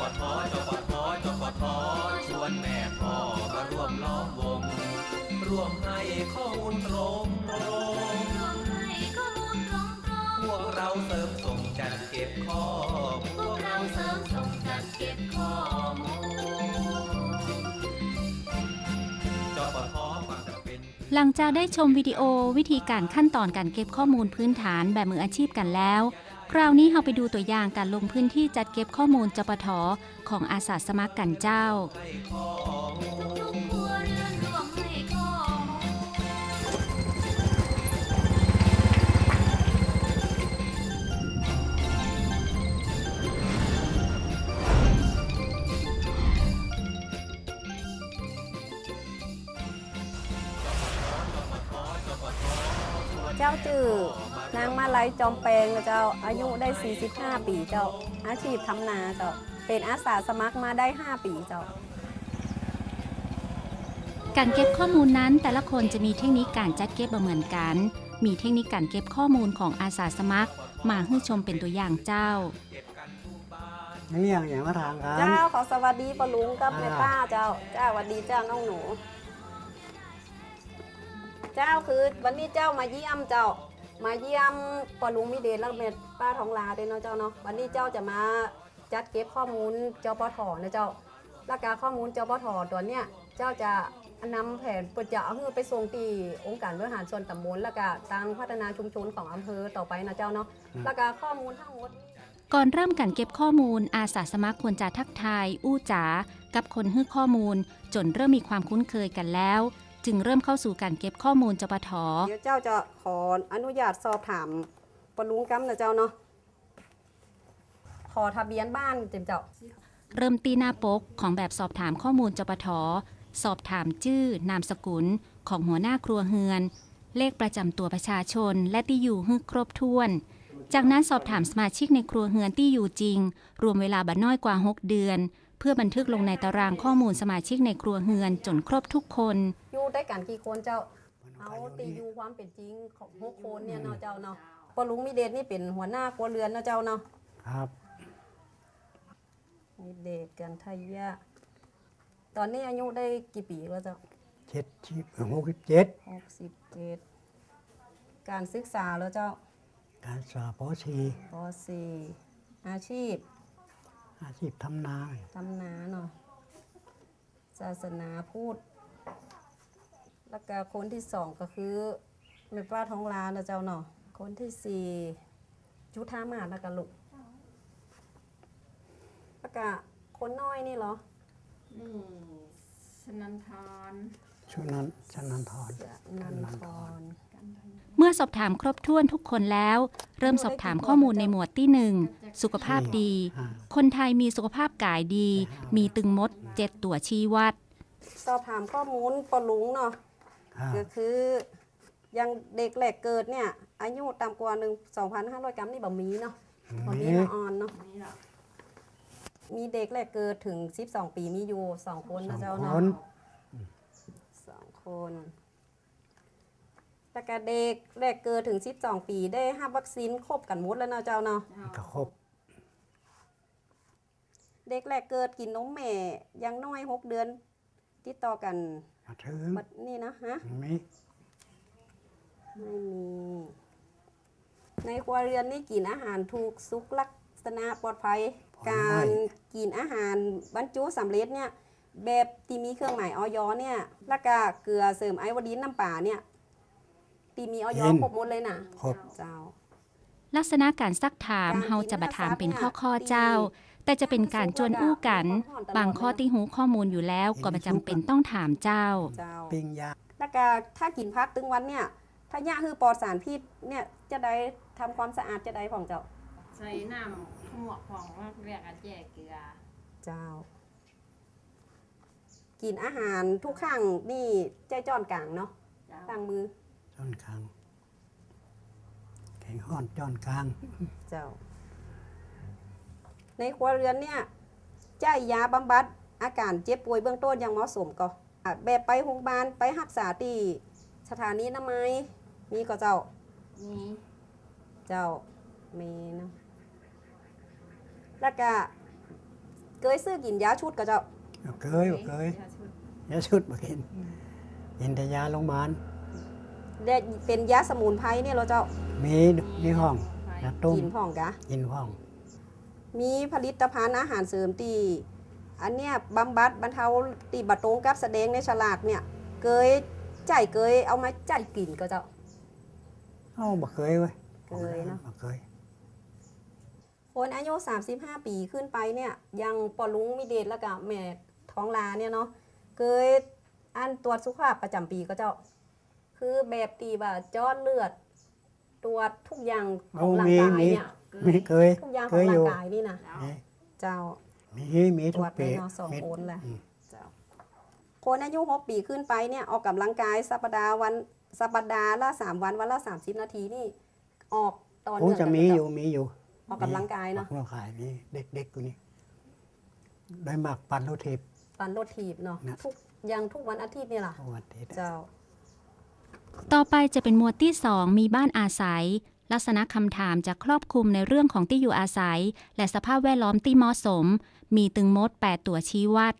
ปทจปทจปทชวนแม่พ่อมาร่วมล้อมวงร่วมให้ข้อมูลตรงตรงร่วมให้ข้อมูลตรงตรงพวกเราเสริมส่งจัดเก็บข้อมูลพวกเราเสริมส่งจัดเก็บข้อมูลจปทความจำเป็น หลังจากได้ชมวิดีโอวิธีการขั้นตอนการเก็บข้อมูลพื้นฐานแบบมืออาชีพกันแล้ว คราวนี้เราไปดูตัวอย่างการลงพื้นที่จัดเก็บข้อมูลจปทของอาสาสมัครกันเจ้า ลัยจอมแปลงเจ้าอายุได้ 45 ปีเจ้า อาชีพทำนาเจ้า เป็นอาสาสมัครมาได้ 5 ปีเจ้า การเก็บข้อมูลนั้นแต่ละคนจะมีเทคนิคการจัดเก็บบ่เหมือนกัน มีเทคนิคการเก็บข้อมูลของอาสาสมัคร มาให้ชมเป็นตัวอย่างเจ้าเลี้ยงอย่างมาทางกันเจ้าขอสวัสดีปะลุงกับอ่าแม่ป้าเจ้าเจ้าสวัสดีเจ้าน้องหนู เจ้าคือวันนี้เจ้ามาเยี่ยมเจ้า มาเยี่ยมปะลุงมิเดชแล้วแม่ป้าทองลาด้วยเนาะเจ้าเนาะวันนี้เจ้าจะมาจัดเก็บข้อมูลเจ้าปทนะเจ้าแล้วการข้อมูลเจ้าปทตัวเนี้ยเจ้าจะนำแผนปจะเอาไปส่งตีองค์การบริหารส่วนตำบลแล้วก็ทางพัฒนาชุมชนของอำเภอต่อไปนะเจ้าเนาะแล้วก็ข้อมูลทั้งหมดก่อนเริ่มการเก็บข้อมูลอาสาสมัครควรจะทักทาย อู้จ๋ากับคนให้ข้อมูล จนเริ่มมีความคุ้นเคยกันแล้ว จึงเริ่มเข้าสู่การเก็บข้อมูลจปทเดี๋ยวเจ้าจะขออนุญาตสอบถามปะลุงกัมนะเจ้าเนาะขอทะเบียนบ้านเต็มเจ้า เริ่มตีหน้าปกของแบบสอบถามข้อมูลจปทสอบถามชื่อ นามสกุล ของหัวหน้าครัวเฮือน เลขประจำตัวประชาชนและที่อยู่ให้ครบถ้วน จากนั้นสอบถามสมาชิกในครัวเฮือนที่อยู่จริง รวมเวลาบัดน้อยกว่า 6 เดือน เพื่อบันทึกลงในตารางข้อมูลสมาชิกในครัวเฮือนจนครบทุกคนอยู่ได้กันกี่คนเจ้าเอาตีอยู่ความเป็นจริงของหกคนเนี่ยเนาะเจ้าเนาะปะลุงมีเดชนี่เป็นหัวหน้าครัวเรือนเนาะเจ้าเนาะครับมีเดชกันไทยะตอนนี้อายุได้กี่ปีแล้วเจ้าเจ็ดชิบหกสิบเจ็ดหกสิบเจ็ดการศึกษาแล้วเจ้า การสอบปอชีปสี่อาชีพ อาชีพทำนาทำนาเนาะศาสนาพูด แล้วก็คนที่สองก็คือแม่ป้าท้องลานะเจ้าเนาะคนที่สี่จุธามาศแล้วก็ลูกแล้วก็คนน้อยนี่เหรอนี่ชนันทรชุดนั้นชนันทรนันทร เมื่อสอบถามครบถ้วนทุกคนแล้ว เริ่มสอบถามข้อมูลในหมวดที่หนึ่งสุขภาพดีอ่าคนไทยมีสุขภาพกายดี มีตึงมดเจ็ดตัวชี้วัด สอบถามข้อมูลปอลุงเนาะครับก็คืออยังเด็กแหลกเกิดเนี่ยอายุต่ำกว่าหนึ่งสองพันห้าร้อยกรัมนี่บ่มีเนาะบ่มีละอ่อนเนาะนี่แหละมีเด็กแรกเกิดถึง12ปีมีอยู่2คนสอนะงเจ้าคเนาะนสองคน แต่กเด็กแรกเกิดถึง 12 ปีได้ห้าวัคซีนครบกันหมดแล้วนะเจ้าเนาะก็ครบ เด็กแรกเกิดกินนมแม่อยังน้อย6เดือน ติดต่อกันมาถึงบัดนี่นะฮะมีไม่มีในครัวเรือนนี่กินอาหารถูกสุขลักษณะปลอดภัย การกินอาหารบรรจุสำเร็จเนี่ย แบบที่มีเครื่องหมายออยเนี่ยแล้วก็เกลือเสริมไอโอดีนน้ำป่าเนี่ย ที่มีออยครบหมดเลยนะครบเจ้า ลักษณะการซักถามเฮาจะบัถามเป็นข้อข้อๆเจ้า แต่จะเป็นการจวนอู้กัน บางข้อที่หูข้อมูลอยู่แล้วก็ไม่จำเป็นต้องถามเจ้าเจ้าปิ้งยาแล้วก็ถ้ากินพักตึงวันเนี่ย ถ้ายะคือปลอดสารพิษเนี่ยจะได้ทำความสะอาดจะได้ของเจ้าใส่น้ำขมวกของเรียกอันแจกเกลือเจ้ากินอาหารทุกครั้งนี่ใจจอนกลางเนาะเจ้าล้างมือ จอนกลางแข็งห้อนจอนกลาง เจ้า ในครัวเรือนเนี่ยจ่ายยาบำบัดอาการเจ็บป่วยเบื้องต้นอย่างเหมาะสมก็อะแบบไปโรงพยาบาลไปรักษาที่สถานีน้ำไม้มีก็เจ้านี่เจ้ามีเนาะแล้วก็เคยซื้อกินยาชุดก็เจ้าบ่เคยบ่เคยยาชุด ยาชุดบ่กินกินแต่ยาโรงพยาบาล และเป็นยาสมุนไพรเนี่ยเราเจ้า มีในห้องยาต้มกินพ่องกะกินห้อง มีผลิตภัณฑ์อาหารเสริมตีอันเนี้ยบำบัดบรรเทาตีบะตรงกับแสดงในฉลากเนี่ยเกยใจายเกยเอามาจ่ายกินก็เจ้าเอ้าบ่เคยเว้ยเคยเนอะบ่เคยคนอายุ 35 ปีขึ้นไปเนี่ยยังปอลุงมีเดชแล้วก็แม่ท้องลาเนี่ยเนาะเคยอันตรวจสุขภาพประจำปีก็เจ้า คือแบบตีว่าจอดเลือด ตรวจทุกอย่างของร่างกายเนี่ยมีเคยทุกอย่างขเคองยอร่างยู่กายนี่นะเจ้ามีเจ้ามีมีตทุรกวจปีไปเนาะสองมีคนแหละ อืมเจ้าคนอายุ 6 ปีขึ้นไปเนี่ยออกกำลังกายสัปดาห์วันสัปดาห์ละ3วันวันละ 30 นาทีนี่ ออกตอนโอ้เนื่องจะกันมีเจ้าอยู่มีอยู่ ออกกำลังกายออเนาะกกำลังกายมีเด็กๆกูนี่ได้หมักปั่นรถถีบปันรถถีบเนาะนะ ทุกอยังทุกวันอาทิตย์นี่ล่ะทุกวันอาทิตย์เจ้า ต่อไปจะเป็นหมวดที่ 2 มีบ้านอาศัย ลักษณะคำถามจะครอบคลุมในเรื่องของที่อยู่อาศัย และสภาพแวดล้อมที่เหมาะสม มีตึงมด 8 ตัวชี้วัด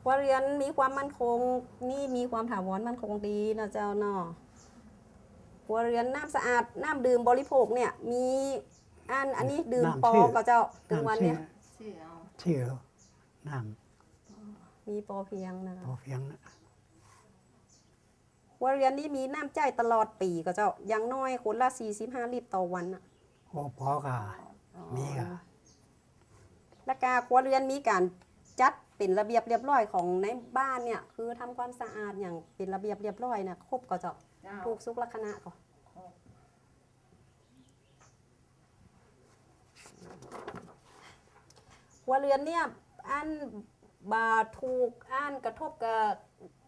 ครัวเรือนมีความมั่นคง นี่มีความถาวรมั่นคงดีนะเจ้าเนาะครัวเรือนน้ำสะอาดน้ำดื่มบริโภคเนี่ยมีอันอันนี้ดื่มปอก็เจ้าถึงวันเนี่ยชื่อเอาชื่อน้มีปอเพียงนะำคะ พอเพียงนะ ครัวเรือนนี่มีน้ำใจายตลอดปีก็เจ้าอยังน้อยคนละ45ลิตรต่อวันน่ะโอ้พอกะมีกะและกาครัวเรือนมีการจัดเป็นระเบียบเรียบร้อยของในบ้านเนี่ย คือทำความสะอาดอย่างเป็นระเบียบเรียบร้อยนะครบก็เจ้าเจ้า ถูกสุขลักษณะก็ครัวเรือนเนี่ยอันบาถูกอันกระทบกับ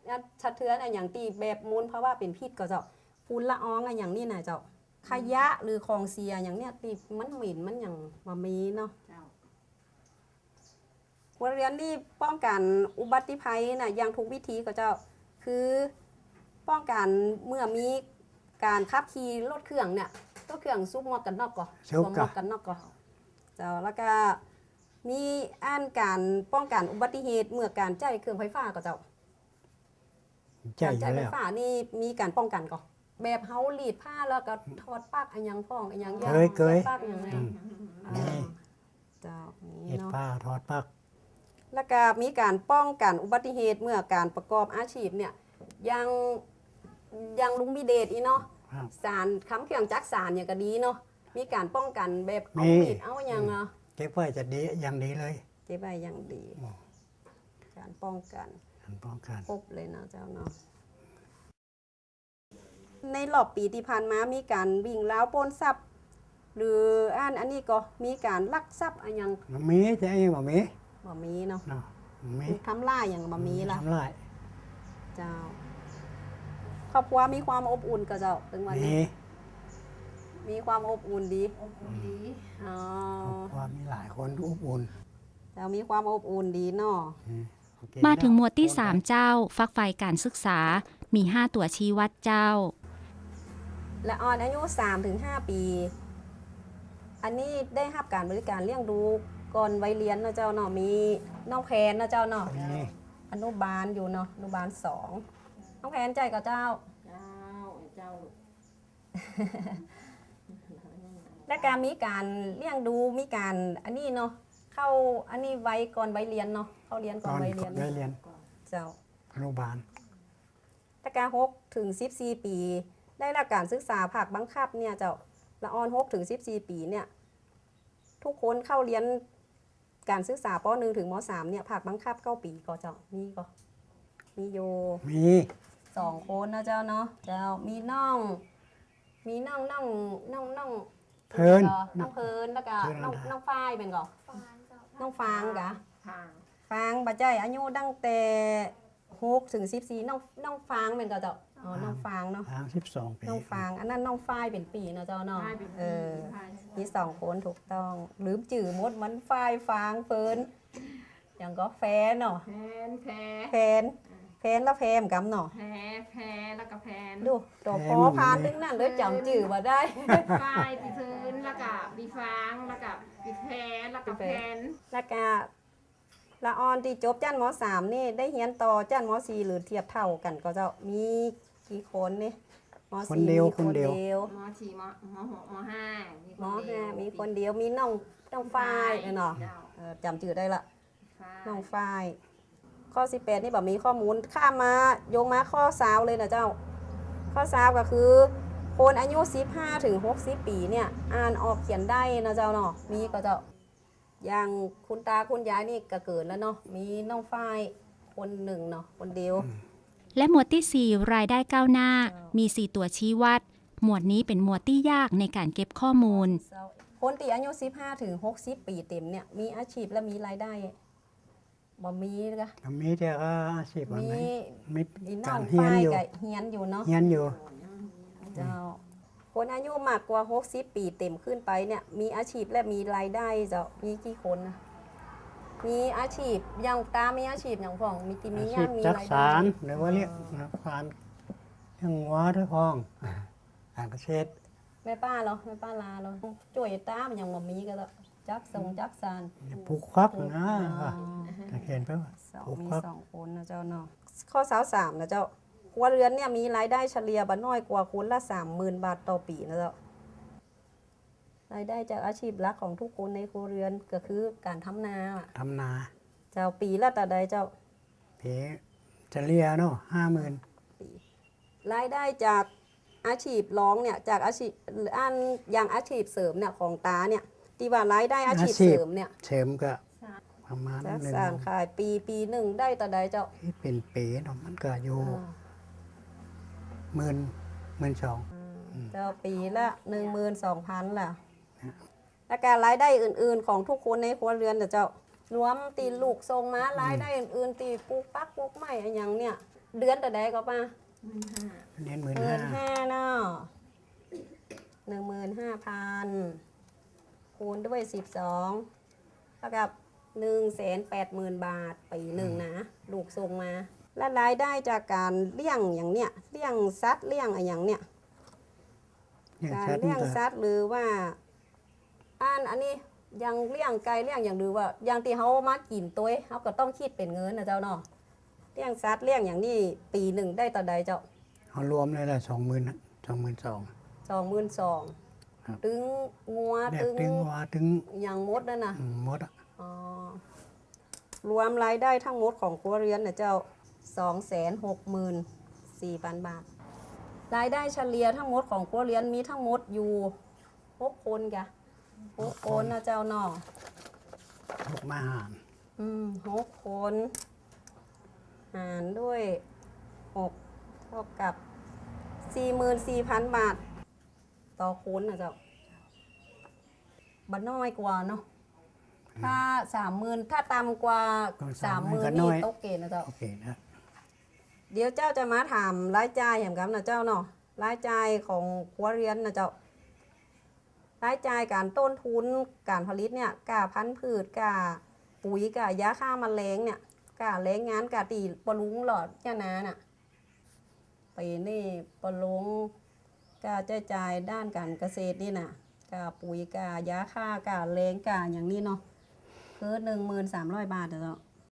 อันชัดเทือนอันอย่างตีแบบมูลเพราะว่าเป็นพิษก็เจ้าฝุ่นละอองอันอย่างนี้นะเจ้าขยะหรือของเสียอย่างเนี้ยตีมันเหม็นมันอย่างมามีเนาะเจ้าครัวเรือนนี่ป้องกันอุบัติภัยนะอย่างทุกวิธีก็เจ้าคือป้องกันเมื่อมีการขับขี่รถเครื่องเนี่ยรถเครื่องซุปหมวกกันน็อกก่อนซุสปวมหมกะวกกันน็อกก่อนเจ้าแล้วก็มีอ่านการป้องกันอุบัติเหตุเมื่อการใช้เครื่องไฟฟ้าก็เจ้า ใจการอใช้ยู่ไฟแล้วฟ้านี่มีการป้องกันก่อนแบบเฮารีดผ้าแล้วก็ถอดปลั๊กอันยังพ่องอันยังยางเคยเคยปลั๊กอย่างไรอืม อ่าเจ้าเห็นี่ดเนาะ ผ้าทอดปัก แล้วก็มีการป้องกันอุบัติเหตุเมื่อการประกอบอาชีพเนี่ยยังยังลุงมีเดชอีเนาะครับ สารค้ำเครื่องจักรสารอย่างก็ดีเนาะมีการป้องกันแบบเอามีมีดเอาอย่างอะเก็บไว้จะดีอย่างดีเลย เจ๊ใบอย่างดี อ๋อ การป้องกัน อันป้องกันครบเลยนะเจ้าเนาะในรอบปีที่ผ่านมามีการวิ่งราวปล้นทรัพย์ หรืออันอันนี้ก็มีการลักทรัพย์อันยังมันมีแต่ไอ้บ่มีบ่มีเนาะเนาะมันมีทำล่ายอย่างบ่มีละทำลายเจ้าครอบครัวมีความอบอุ่นกับเจ้าถึงวันมีนี้ มีความอบอุ่นดีอบอุ่นดีอ๋อครอบครัวมีหลายคนอบอุ่นเจ้ามีความอบอุ่นดีเนาะอืมโอเค มาถึงหมวดที่โอนไป3เจ้า ฟักไฟการศึกษา มี 5 ตัวชี้วัดเจ้าและออนอายุ3ถึง5ปี อันนี้ได้รับการบริการเลี้ยงดูก่อนวัยเรียนเนาะเจ้าเนาะมีน้องแพนเนาะเจ้าเนาะมีอนุบาลอยู่เนาะอนุบาลสองน้องแพนใจกับเจ้าเจ้าเจ้าและการมีการเลี้ยงดูมีการอันนี้เนาะ เข้าอันนี้ไว้ก่อนวัยเรียนเนาะเข้าเรียนตก่อนอนวัยก่เรีอยนนได้เรียนเจ้าอนุบาลตะกาหกถึงสิบสี่ปี ได้รับการศึกษาภาคบังคับเนี่ยเจ้าละออนหกถึงสิบสี่ปีเนี่ย ทุกคนเข้าเรียนการศึกษาปหนึ่งถึงมสามเนี่ยภาคบังคับเก้าปีก็เจ้ามีก็มีโยมีสองคนนะเจ้าเนาะเจ้ามีน้อง มีน้องน้องน้องน้องเพิ่นน้องเพินแล้วก็เพิ่นน้องอะไรน้องฝ้ายเป็นก่อฟานเจ้า น้องฟางกะทางฟางปัจจัยอายุตั้งแต่หกถึงสิบสี่น้องน้องฟางเป็นก่อเจ้าอ๋อน้องฟางเนาะ ทางสิบสองปีน้องฟางอันนั้นน้องฝ้ายเป็นปีนะเจ้าเนาะพายเป็นเออพายมีสองคนถูกต้องลืมจื่อมดมันฝ้ายฟางเฟินอย่างก็แฟนเนาะแพนแพแฟนแฟพนแล้วแพมกำเนาะแพ้แพ้แล้วก็แพนดูตัวพอพานนึงนั่นด้วยจำจื่อมาได้ ฝ้ายปีพื้น แล้วก็ปีฟางแล้วก็ปีแพนแล้วก็แพนแล้วก็ละออนที่จบจันมสามนี่ได้เฮียนต่อจันมสี่หรือเทียบเท่ากันก็เจ้ามีกี่คนนี่มคนสี่เดียวมีคนเดียวยวมสี่มมหกมห้ามห้ามีคนเดียวมีน้องน้องฝ้ายเนาะจ้เออจำจื่อได้ละฝ้ายน้องฝ้ายข้อ18นี่แบบมีข้อมูลข้ามมาโยงมาข้อสาวเลยนะเจ้า ข้อสาวก็คือ คนอายุ 15 ถึง 60 ปีเนี่ย อ่านออกเขียนได้นะเจ้าเนาะ มีก็เจ้า อย่างคุณตาคุณยายนี่ก็เกิดแล้วเนาะ มีน้องฝ้ายคนหนึ่งเนาะ คนเดียว และหมวดที่ 4 รายได้ก้าวหน้า มี 4 ตัวชี้วัด หมวดนี้เป็นหมวดที่ยากในการเก็บข้อมูล คนที่อายุ 15 ถึง 60 ปีเต็มเนี่ย มีอาชีพและมีรายได้บ่มีก็ก็มีแต่ก็อาชีพอะมีไรมีอีน้กาองรเฮียนฝ้ายอยู่กับเฮียนอยู่เนาะเฮียนอยู่ เจ้า คนอายุมากกว่า60ปีเต็มขึ้นไปเนี่ย มีอาชีพและมีรายได้เจ้ามีกี่คนนะมีอาชีพอย่างตา มีอาชีพอย่างพ่อง มีติมีอาชีย่าพงมีจักรายสาได้ รหรือว่าเรียกนักสารเรื่องหัวด้วยพองการเกษตรแม่ป้าเหรอแม่ป้าลาเหรอจ่วยตามันยังบ่มีก็แล้วจักสงจักสานปลูกฟักนะอ๋อจะเขียนไปว่าสองปลูกมีฟัก สองคนนะเจ้าเนาะข้อสาวสามนะเจ้า ครัวเรือนเนี่ยมีรายได้เฉลี่ยบ่น้อยกว่าคนละสามหมื่นบาทต่อปีนะเจ้ารายได้จากอาชีพหลักของทุกคนในครัวเรือนก็คือการทำนาอะทำนา เจ้าปีละแต่ใดเจ้าเพจะเลียเนาะห้าหมื่นรายได้จากอาชีพร้องเนี่ยจากอาชีพหรืออันอย่างอาชีพเสริมเนี่ยของตาเนี่ยที่ว่ารายได้อาชีพเสริมเนี่ยเฉิมก็ประมาณจักหนึ่งสร้างขายปีปีหนึ่งได้แต่ใดเจ้าที่เป็นเป๋เนาะมันก็อยู่อ่า หมื่นหมื่นสองเจ้าปีละหนึ่งหมื่นสองพันล่ะ และการรายได้อื่น ๆ ของทุกคนในครัวเรือนแต่เจ้ารวมตีลูกทรงมารายได้อื่น ๆ ตีปลูกปักปลูกไม้อะไรอย่างเนี่ยเดือนแต่ใดก็ป้าหมื่นห้าเน้นหมื่นหมื่ห้านห้าเนาะหนึ่งหมื่นห้าพันคูณด้วยสิบสองเท่ากับหนึ่งแสนแปดหมื่นบาทปีหนึ่งนะ ลูกส่งมา และรายได้จากการเลี้ยงอย่างเนี้ยเลี้ยงสัตว์เลี้ยงอะไรอย่างเนี้ยอย่างการชัดเลี้ยงก็สัตว์หรือว่าอันอันนี้ยังเลี้ยงไก่เลี้ยงอย่างหรือว่าอย่างที่เขามากินตัวเขาก็ต้องคิดเป็นเงินนะเจ้าเนาะเลี้ยงสัตว์เลี้ยงอย่างนี้ปีหนึ่งได้ต่อใดเจ้าเอารวมเลยละสองหมื่นสองหมื่นสองสองหมื่นสองครับตึงงัวแดกตึงถึงว่าถึงอย่างมดนั่นนะอืมหมดอะอ๋อรวมรายได้ทั้งหมดของครัวเรือนเนี่ยเจ้า สองแสนหกหมื่นสี่พันบาท รายได้เฉลี่ยทั้งหมดของครัวเรือนมีทั้งหมดอยู่หกคนกะหกคนนะเจ้าเนาะลูกมาหารอืมหกคน หารด้วยหกเท่ากับสี่หมื่นสี่พันบาท ต่อคนนะเจ้าบันน้อยกว่าเนาะถ้าสามหมื่นถ้าต่ำกว่าสามหมื่นนี่ตกเกณฑ์นะเจ้า โอเคนะ เดี๋ยวเจ้าจะมาถามรายจ่ายอย่างกันนะเจ้าเนาะรายจ่ายของครัวเรือนนะเจ้ารายจ่ายการต้นทุนการผลิตเนี่ยกาพันธุ์พืชกาปุ๋ยกายาฆ่าแมลงเนี่ยกาแรงงานกาตีปลุงหลอดยานาน่ะไปนี่ปลุงกาใช้จ่ายด้านการเกษตรนี่น่ะกาปุ๋ยกายาฆ่ากาแรงกาอย่างนี้เนาะคือหนึ่งหมื่นสามร้อยบาทเจ้า